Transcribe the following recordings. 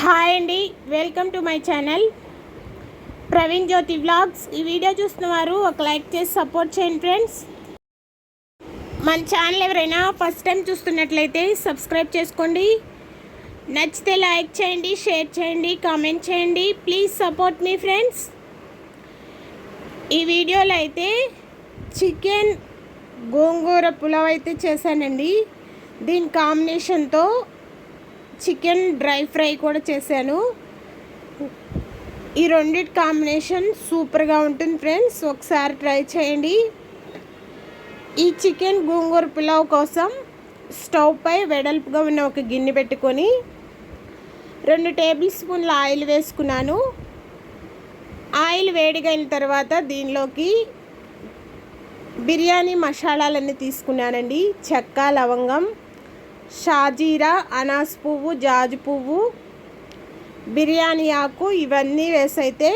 Hi అండి welcome to my channel Praveen Jyothi vlogs. ఈ video చూస్తున్నవారు ఒక లైక్ చేసి సపోర్ట్ చేయండి ఫ్రెండ్స్. మన ఛానల్ ఎవరైనా ఫస్ట్ టైం చూస్తున్నట్లయితే సబ్స్క్రైబ్ చేసుకోండి. నచ్చితే లైక్ చేయండి షేర్ చేయండి కామెంట్ చేయండి. ప్లీజ్ సపోర్ట్ మీ ఫ్రెండ్స్. ఈ వీడియోలో అయితే చికెన్ గోంగూర పులావ్ అయితే చేశానండి. దీని కాంబినేషన్తో చికెన్ డ్రై ఫ్రై కూడా చేశాను. ఈ రెండిటి కాంబినేషన్ సూపర్గా ఉంటుంది ఫ్రెండ్స్. ఒకసారి ట్రై చేయండి. ఈ చికెన్ గోంగూర పులావ్ కోసం స్టవ్ పై వెడల్పుగా ఉన్న ఒక గిన్నె పెట్టుకొని రెండు టేబుల్ స్పూన్ల ఆయిల్ వేసుకున్నాను. ఆయిల్ వేడిగైన తర్వాత దీనిలోకి బిర్యానీ మసాలాలన్నీ తీసుకున్నానండి. చెక్క లవంగం షాజీరా అనాస్ పువ్వు జాజు పువ్వు బిర్యానీ ఆకు ఇవన్నీ వేసైతే అయితే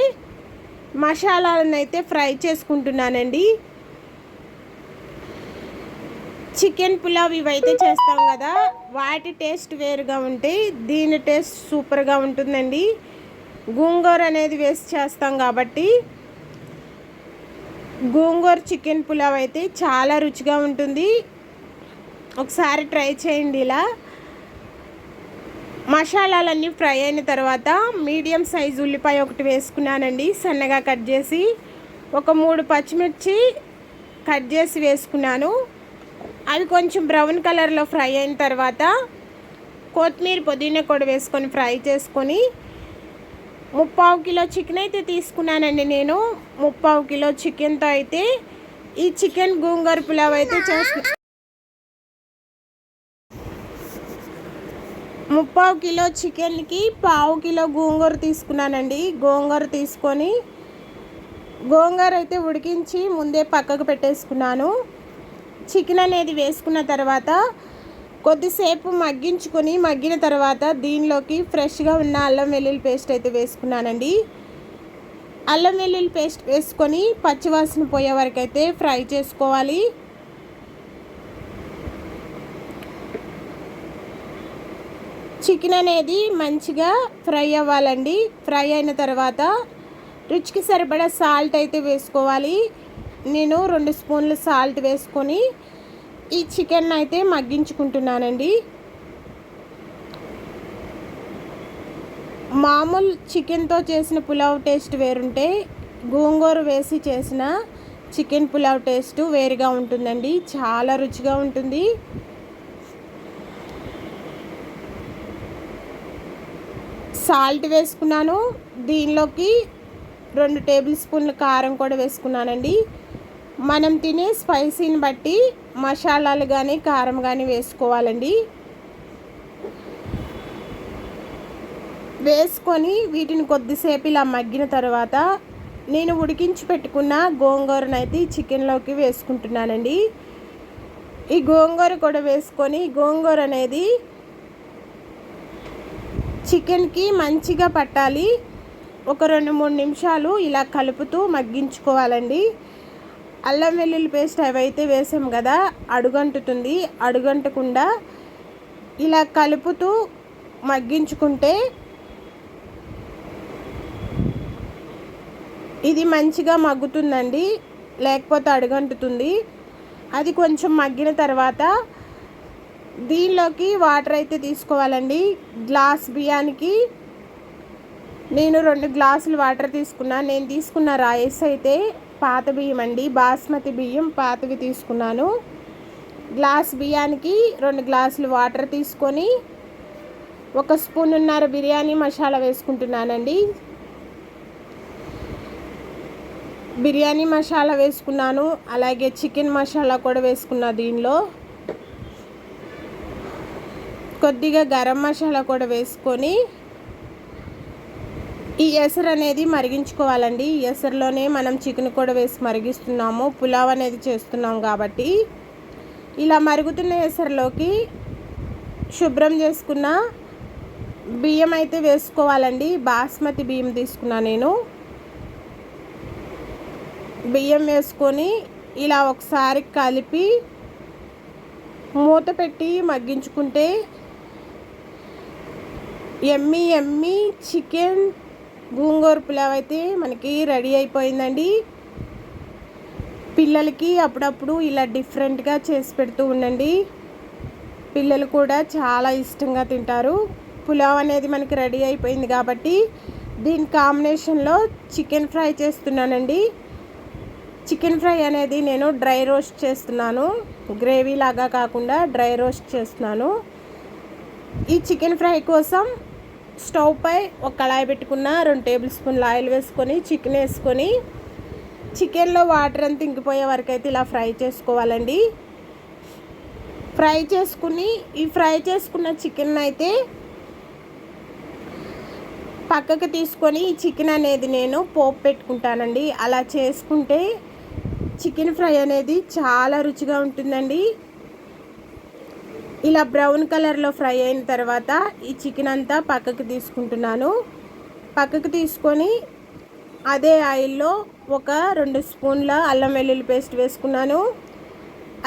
మసాలాలను అయితే ఫ్రై చేసుకుంటున్నానండి. చికెన్ పులావ్ ఇవైతే చేస్తాం కదా వాటి టేస్ట్ వేరుగా ఉంటాయి దీని టేస్ట్ సూపర్గా ఉంటుందండి. గోంగూర అనేది వేసి చేస్తాం కాబట్టి గోంగూర చికెన్ పులావ్ అయితే చాలా రుచిగా ఉంటుంది. ఒకసారి ట్రై చేయండి ఇలా. మసాలాలన్నీ ఫ్రై అయిన తర్వాత మీడియం సైజ్ ఉల్లిపాయ ఒకటి వేసుకున్నానండి సన్నగా కట్ చేసి. ఒక మూడు పచ్చిమిర్చి కట్ చేసి వేసుకున్నాను. అవి కొంచెం బ్రౌన్ కలర్లో ఫ్రై అయిన తర్వాత కొత్తిమీర పుదీనా కూడా వేసుకొని ఫ్రై చేసుకొని ముప్పావు కిలో చికెన్ అయితే తీసుకున్నానండి నేను. ముప్పావు కిలో చికెన్తో అయితే ఈ చికెన్ గోంగూర పులావ్ అయితే చేస్తున్నాను ముప్పావు కిలో చికెన్కి పావు కిలో గోంగూర తీసుకున్నానండి. గోంగూర తీసుకొని గోంగూర అయితే ఉడికించి ముందే పక్కకు పెట్టేసుకున్నాను. చికెన్ అనేది వేసుకున్న తర్వాత కొద్దిసేపు మగ్గించుకొని మగ్గిన తర్వాత దీనిలోకి ఫ్రెష్గా ఉన్న అల్లం వెల్లుల్లి పేస్ట్ అయితే వేసుకున్నానండి. అల్లం వెల్లుల్లి పేస్ట్ వేసుకొని పచ్చివాసన పోయే వరకు అయితే ఫ్రై చేసుకోవాలి. చికెన్ అనేది మంచిగా ఫ్రై అవ్వాలండి. ఫ్రై అయిన తర్వాత రుచికి సరిపడా సాల్ట్ అయితే వేసుకోవాలి. నేను రెండు స్పూన్లు సాల్ట్ వేసుకొని ఈ చికెన్ అయితే మగ్గించుకుంటున్నానండి. మామూలు చికెన్తో చేసిన పులావ్ టేస్ట్ వేరుంటే గోంగూర వేసి చేసిన చికెన్ పులావ్ టేస్ట్ వేరుగా ఉంటుందండి. చాలా రుచిగా ఉంటుంది. సాల్ట్ వేసుకున్నాను. దీనిలోకి రెండు టేబుల్ స్పూన్ల కారం కూడా వేసుకున్నానండి. మనం తినే స్పైసీని బట్టి మసాలాలు కానీ కారం కానీ వేసుకోవాలండి. వేసుకొని వీటిని కొద్దిసేపు ఇలా మగ్గిన తర్వాత నేను ఉడికించి పెట్టుకున్న గోంగూరను అయితే చికెన్లోకి వేసుకుంటున్నానండి. ఈ గోంగూర కూడా వేసుకొని గోంగూర అనేది చికెన్కి మంచిగా పట్టాలి. ఒక రెండు మూడు నిమిషాలు ఇలా కలుపుతూ మగ్గించుకోవాలండి. అల్లం వెల్లుల్లి పేస్ట్ అవైతే వేసాం కదా అడుగంటుతుంది. అడుగంటకుండా ఇలా కలుపుతూ మగ్గించుకుంటే ఇది మంచిగా మగ్గుతుందండి లేకపోతే అడుగంటుతుంది. అది కొంచెం మగ్గిన తర్వాత దీనిలోకి వాటర్ అయితే తీసుకోవాలండి. గ్లాస్ బియ్యానికి నేను రెండు గ్లాసులు వాటర్ తీసుకున్నాను నేను తీసుకున్న రైస్ అయితే పాత బియ్యం అండి. బాస్మతి బియ్యం పాతవి తీసుకున్నాను. గ్లాస్ బియ్యానికి రెండు గ్లాసులు వాటర్ తీసుకొని ఒక స్పూన్ ఉన్నర బిర్యానీ మసాలా వేసుకుంటున్నానండి. బిర్యానీ మసాలా వేసుకున్నాను. అలాగే చికెన్ మసాలా కూడా వేసుకున్నా దీనిలో. కొద్దిగా గరం మసాలా కూడా వేసుకొని ఈ ఎసరు అనేది మరిగించుకోవాలండి. ఈ ఎసరులోనే మనం చికెన్ కూడా వేసి మరిగిస్తున్నాము. పులావ్ అనేది చేస్తున్నాం కాబట్టి. ఇలా మరుగుతున్న ఎసరులోకి శుభ్రం చేసుకున్న బియ్యం అయితే వేసుకోవాలండి. బాస్మతి బియ్యం తీసుకున్నా నేను. బియ్యం వేసుకొని ఇలా ఒకసారి కలిపి మూత పెట్టి మగ్గించుకుంటే ఎమ్మి ఎమ్మి చికెన్ గోంగూర పులావ్ అయితే మనకి రెడీ అయిపోయిందండి. పిల్లలకి అప్పుడప్పుడు ఇలా డిఫరెంట్గా చేసి పెడుతూ ఉండండి. పిల్లలు కూడా చాలా ఇష్టంగా తింటారు. పులావ్ అనేది మనకి రెడీ అయిపోయింది కాబట్టి దీని కాంబినేషన్లో చికెన్ ఫ్రై చేస్తున్నానండి. చికెన్ ఫ్రై అనేది నేను డ్రై రోస్ట్ చేస్తున్నాను. గ్రేవీ లాగా కాకుండా డ్రై రోస్ట్ చేస్తున్నాను. ఈ చికెన్ ఫ్రై కోసం స్టవ్ పై ఒక కళాయి పెట్టుకున్న రెండు టేబుల్ స్పూన్లు ఆయిల్ వేసుకొని చికెన్ వేసుకొని చికెన్లో వాటర్ అంతా ఇంకిపోయే వరకు అయితే ఇలా ఫ్రై చేసుకోవాలండి. ఫ్రై చేసుకుని ఈ ఫ్రై చేసుకున్న చికెన్ అయితే పక్కకు తీసుకొని ఈ చికెన్ అనేది నేను పోపు పెట్టుకుంటానండి. అలా చేసుకుంటే చికెన్ ఫ్రై అనేది చాలా రుచిగా ఉంటుందండి. ఇలా బ్రౌన్ కలర్లో ఫ్రై అయిన తర్వాత ఈ చికెన్ అంతా పక్కకు తీసుకుంటున్నాను. పక్కకు తీసుకొని అదే ఆయిల్లో ఒక రెండు స్పూన్ల అల్లం వెల్లుల్లి పేస్ట్ వేసుకున్నాను.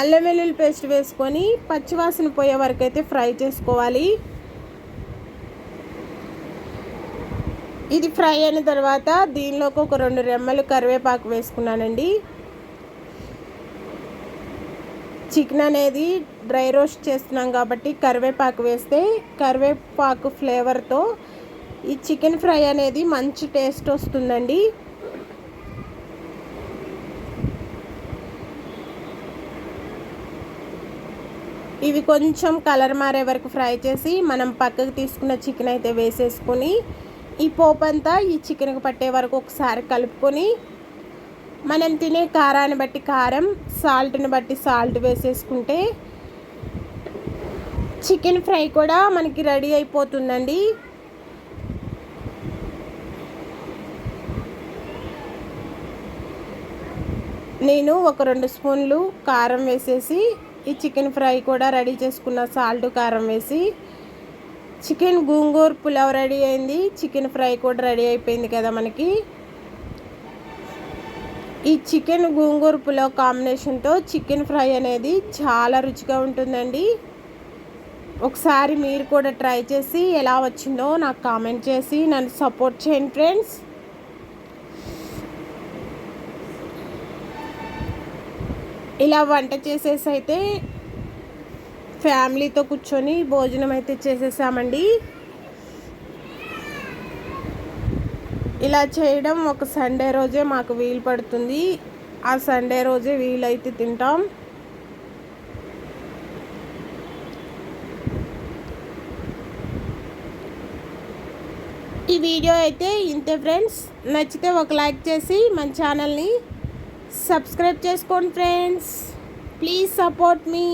అల్లం వెల్లుల్లి పేస్ట్ వేసుకొని పచ్చివాసన పోయే వరకు అయితే ఫ్రై చేసుకోవాలి. ఇది ఫ్రై అయిన తర్వాత దీనిలోకి ఒక రెండు రెమ్మలు కరివేపాకు వేసుకున్నానండి. చికెన్ అనేది డ్రై రోస్ట్ చేస్తున్నాం కాబట్టి కరివేపాకు వేస్తే కరివేపాకు ఫ్లేవర్తో ఈ చికెన్ ఫ్రై అనేది మంచి టేస్ట్ వస్తుందండి. ఇవి కొంచెం కలర్ మారే వరకు ఫ్రై చేసి మనం పక్కకు తీసుకున్న చికెన్ అయితే వేసేసుకొని ఈ పోపు అంతా ఈ చికెన్కి పట్టే వరకు ఒకసారి కలుపుకొని మనం తినే కారాన్ని బట్టి కారం సాల్ట్ని బట్టి సాల్ట్ వేసేసుకుంటే చికెన్ ఫ్రై కూడా మనకి రెడీ అయిపోతుందండి. నేను ఒక రెండు స్పూన్లు కారం వేసేసి ఈ చికెన్ ఫ్రై కూడా రెడీ చేసుకున్న సాల్ట్ కారం వేసి చికెన్ గోంగూర పులావ్ రెడీ అయింది. చికెన్ ఫ్రై కూడా రెడీ అయిపోయింది కదా మనకి. ఈ చికెన్ గోంగూర పులావ్ కాంబినేషన్తో చికెన్ ఫ్రై అనేది చాలా రుచిగా ఉంటుందండి. ఒకసారి మీరు కూడా ట్రై చేసి ఎలా వచ్చిందో నాకు కామెంట్ చేసి నన్ను సపోర్ట్ చేయండి ఫ్రెండ్స్. ఇలా వంట చేసేసి అయితే ఫ్యామిలీతో కూర్చొని భోజనం అయితే చేసేసామండి. ఇలా చేయడం ఒక సండే రోజే మాకు వీలు పడుతుంది. ఆ సండే రోజే వీలైతే తింటాం. ఈ వీడియో అయితే ఇంతే ఫ్రెండ్స్. నచ్చితే ఒక లైక్ చేసి మన ఛానల్ని సబ్స్క్రైబ్ చేసుకోండి ఫ్రెండ్స్. Please support me.